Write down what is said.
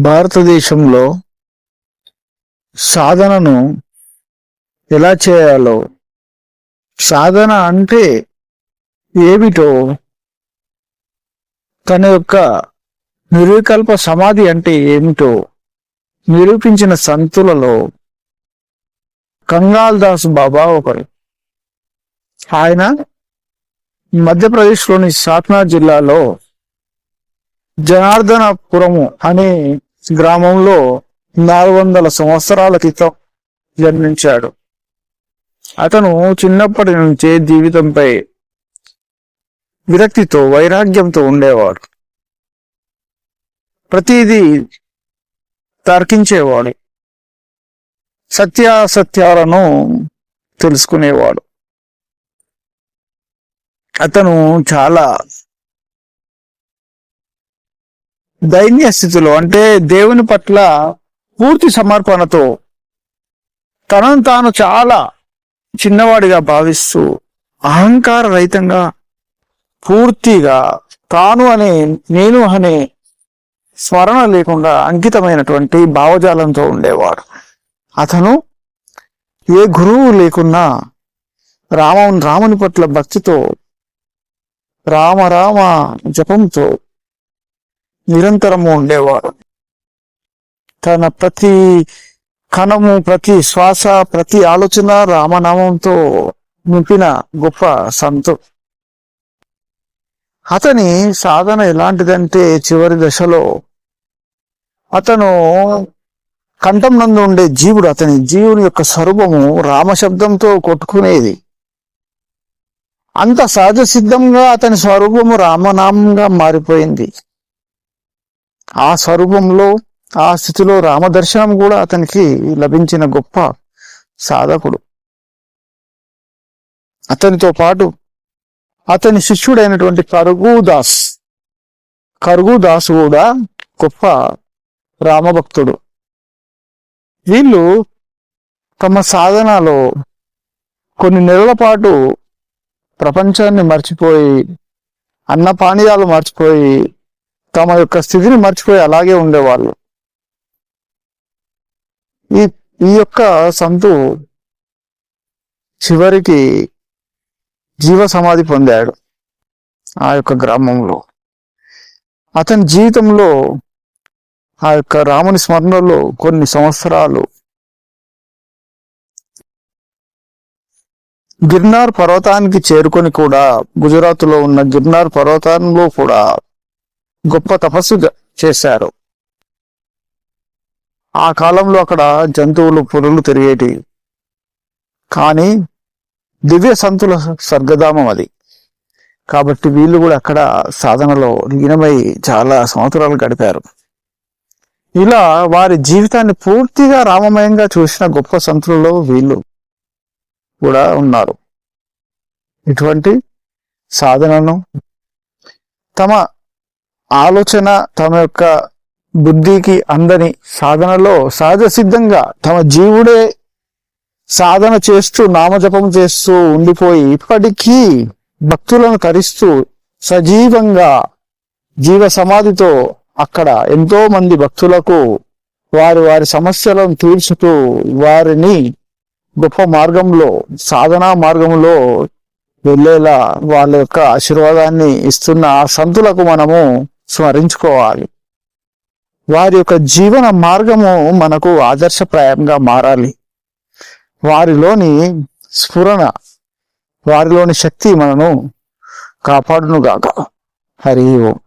భారతదేశంలో సాధనను ఎలా చేయాలో సాధన అంటే ఏమిటో తన యొక్క నిర్వికల్ప సమాధి అంటే ఏమిటో నిరూపించిన సంతులలో కంగాల్ దాస్ బాబా ఒకరు. ఆయన మధ్యప్రదేశ్లోని సాత్నా జిల్లాలో జనార్దనపురము అనే గ్రామంలో నాలుగు వందల సంవత్సరాల క్రితం జన్మించాడు. అతను చిన్నప్పటి నుంచే జీవితంపై విరక్తితో వైరాగ్యంతో ఉండేవాడు. ప్రతిదీ తర్కించేవాడు. సత్యాసత్యాలను తెలుసుకునేవాడు. అతను చాలా దైన్య స్థితిలో అంటే దేవుని పట్ల పూర్తి సమర్పణతో తనను తాను చాలా చిన్నవాడిగా భావిస్తూ అహంకార రహితంగా పూర్తిగా తాను అనే నేను అనే స్మరణ లేకుండా అంకితమైనటువంటి భావజాలంతో ఉండేవాడు. అతను ఏ గురువు లేకున్నా రామం రాముని పట్ల భక్తితో రామ రామ జపంతో నిరంతరము ఉండేవాడు. తన ప్రతి కణము ప్రతి శ్వాస ప్రతి ఆలోచన రామనామంతో నింపిన గొప్ప సంతు. అతని సాధన ఎలాంటిదంటే చివరి దశలో అతను కంఠం నందు ఉండే జీవుడు అతని జీవుని యొక్క స్వరూపము రామశబ్దంతో కొట్టుకునేది. అంత సహజ సిద్ధంగా అతని స్వరూపము రామనామంగా మారిపోయింది. ఆ స్వరూపంలో ఆ స్థితిలో రామదర్శనం కూడా అతనికి లభించిన గొప్ప సాధకుడు. అతనితో పాటు అతని శిష్యుడైనటువంటి కరుగుదాస్ కరుగుదాస్ కూడా గొప్ప రామభక్తుడు. వీళ్ళు తమ సాధనలో కొన్ని నెలల పాటు ప్రపంచాన్ని మర్చిపోయి అన్నపానీయాలు మర్చిపోయి తమ యొక్క స్థితిని మర్చిపోయి అలాగే ఉండేవాళ్ళు. ఈ ఈ యొక్క సంతు చివరికి జీవ సమాధి పొందాడు ఆ యొక్క గ్రామంలో. అతని జీవితంలో ఆ యొక్క రాముని స్మరణలో కొన్ని సంవత్సరాలు గిర్నార్ పర్వతానికి చేరుకొని కూడా గుజరాత్లో ఉన్న గిర్నార్ పర్వతంలో కూడా గొప్ప తపస్సు చేశారు. ఆ కాలంలో అక్కడ జంతువులు పురులు తిరిగేటి. కానీ దివ్య సంతుల స్వర్గధామం అది. కాబట్టి వీళ్ళు కూడా అక్కడ సాధనలో లీనమై చాలా సంవత్సరాలు గడిపారు. ఇలా వారి జీవితాన్ని పూర్తిగా రామమయంగా చూసిన గొప్ప సంతులలో వీళ్ళు కూడా ఉన్నారు. ఇటువంటి సాధనను తమ ఆలోచన తమ యొక్క బుద్ధికి అందని సాధనలో సహజ సిద్ధంగా తమ జీవుడే సాధన చేస్తూ నామజపం చేస్తూ ఉండిపోయి ఇప్పటికీ భక్తులను తరిస్తూ సజీవంగా జీవ సమాధితో అక్కడ ఎంతో మంది భక్తులకు వారి వారి సమస్యలను తీర్చుతూ వారిని గొప్ప మార్గంలో సాధనా మార్గంలో వెళ్ళేలా వాళ్ళ యొక్క ఆశీర్వాదాన్ని ఇస్తున్న ఆ సంతులకు మనము స్మరించుకోవాలి. వారి యొక్క జీవన మార్గము మనకు ఆదర్శప్రాయంగా మారాలి. వారిలోని స్ఫురణ వారిలోని శక్తి మనను కాపాడునుగాక. హరి ఓం.